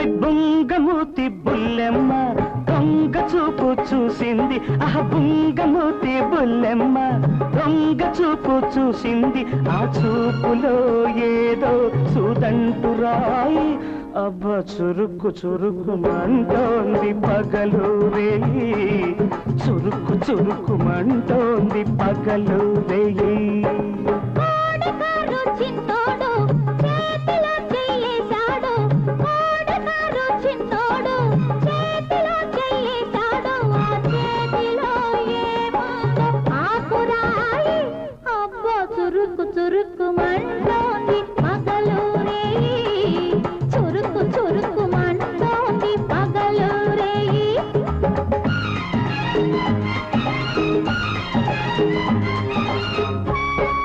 ఓయ్ బుంగమూతి బుల్లెమ్మ దొంగ చూపు చూసింది. ఆహ బుంగమూతి బుల్లెమ్మ దొంగ చూపు చూసింది. ఆ చూపులో ఏదో సుదంటు రాయి. అబ్బ చురుకు చురుకు మంటోంది పగలు వేయి. చురుకు చురుకు మంటోంది పగలు వేయి. చురుకు చురుకు మంటోంది పగలూరే. చురుకు చురుకు మంటోంది పగలూరే. Thank